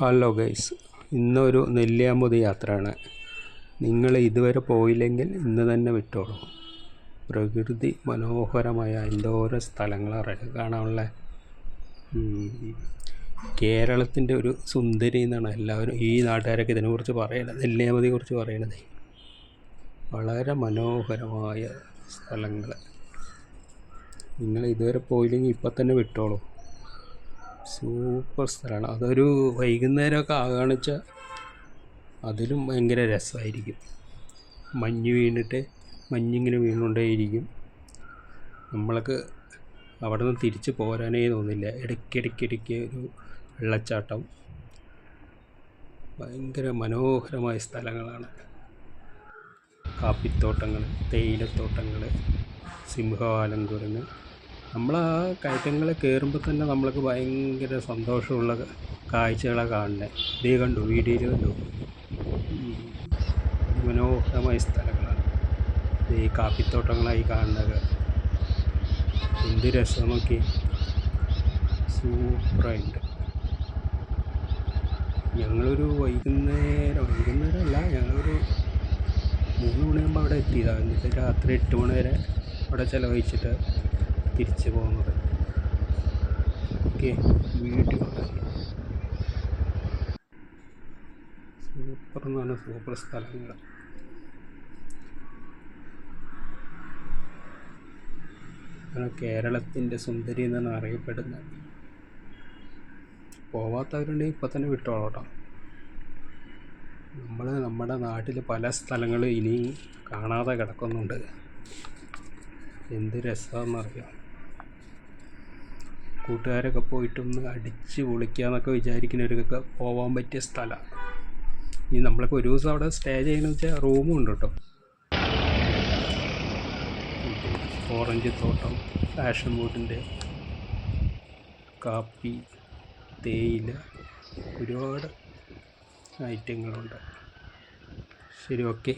Hello guys ഇന്നൊരു നെല്ലിയാമ്പതി യാത്രയാണ്. നിങ്ങൾ ഇതുവരെ പോയില്ലെങ്കിൽ ഇന്ന് തന്നെ വിട്ടോളൂ. പ്രകൃതി മനോഹരമായ എന്തോരം സ്ഥലങ്ങളാണ് കാണാനുള്ള. കേരളത്തിന്റെ ഒരു സുന്ദരി എന്നാണ് എല്ലാവരും ഈ നാട്ടുകാരൊക്കെ ഇതിനെക്കുറിച്ച് പറയണത് നെല്ലിയാമ്പതിയെക്കുറിച്ച് പറയണത്. വളരെ മനോഹരമായ സ്ഥലങ്ങൾ നിങ്ങൾ ഇതുവരെ പോയില്ലെങ്കിൽ ഇപ്പം തന്നെ വിട്ടോളൂ. സൂപ്പർ സ്ഥലമാണ്. അതൊരു വൈകുന്നേരമൊക്കെ ആകാണിച്ച അതിലും ഭയങ്കര രസമായിരിക്കും. മഞ്ഞ് വീണിട്ട് മഞ്ഞിങ്ങനെ വീണുകൊണ്ടേയിരിക്കും. നമ്മൾക്ക് അവിടെ നിന്ന് തിരിച്ച് പോരാനേ തോന്നില്ല. ഇടയ്ക്കിടയ്ക്കിടയ്ക്ക് ഒരു വെള്ളച്ചാട്ടം. ഭയങ്കര മനോഹരമായ സ്ഥലങ്ങളാണ്. കാപ്പിത്തോട്ടങ്ങൾ തേയിലത്തോട്ടങ്ങൾ സിംഹവാലം കുരങ്ങ് നമ്മൾ ആ കയറ്റങ്ങൾ കയറുമ്പോൾ തന്നെ നമ്മൾക്ക് ഭയങ്കര സന്തോഷമുള്ള കാഴ്ചകളാണ് കാണുന്നത് ഇതേ കണ്ടു വീഡിയോയിൽ കണ്ടു. മനോഹരമായ സ്ഥലങ്ങളാണ്. ഈ കാപ്പിത്തോട്ടങ്ങളായി കാണുന്നത്. എന്ത് രസം നോക്കി. സൂപ്പറായിട്ട് ഞങ്ങളൊരു വൈകുന്നേരം വൈകുന്നേരം അല്ല ഞങ്ങളൊരു മൂന്ന് മണിയാകുമ്പോൾ അവിടെ എത്തിയതാണ് എന്നിട്ട് രാത്രി എട്ട് മണി വരെ അവിടെ ചിലവഴിച്ചിട്ട് തിരിച്ച് പോകുന്നത്. ഓക്കെ വീഡിയോ സൂപ്പർ എന്ന് പറഞ്ഞാൽ സൂപ്പർ സ്ഥലങ്ങൾ കേരളത്തിന്റെ സുന്ദരി എന്നാണ് അറിയപ്പെടുന്നത്. പോവാത്തവരുണ്ടെങ്കിൽ ഇപ്പം തന്നെ വിട്ടോളൂ കേട്ടോ നമ്മൾ നമ്മുടെ നാട്ടിൽ പല സ്ഥലങ്ങളും ഇനി കാണാതെ കിടക്കുന്നുണ്ട്. എന്ത് രസമാണെന്നറിയാം കൂട്ടുകാരൊക്കെ പോയിട്ടൊന്ന് അടിച്ച് പൊളിക്കാന്നൊക്കെ വിചാരിക്കുന്നവർക്കൊക്കെ പോകാൻ പറ്റിയ സ്ഥലമാണ് ഇനി നമ്മളൊക്കെ ഒരു ദിവസം അവിടെ സ്റ്റേ ചെയ്യണമെന്ന് വെച്ചാൽ റൂമും ഉണ്ട് കേട്ടോ ഓറഞ്ച് തോട്ടം ഫാഷൻ ബോട്ടിന്റെ കാപ്പി തേയില ഒരുപാട് ഐറ്റങ്ങളുണ്ട് ശരി ഓക്കെ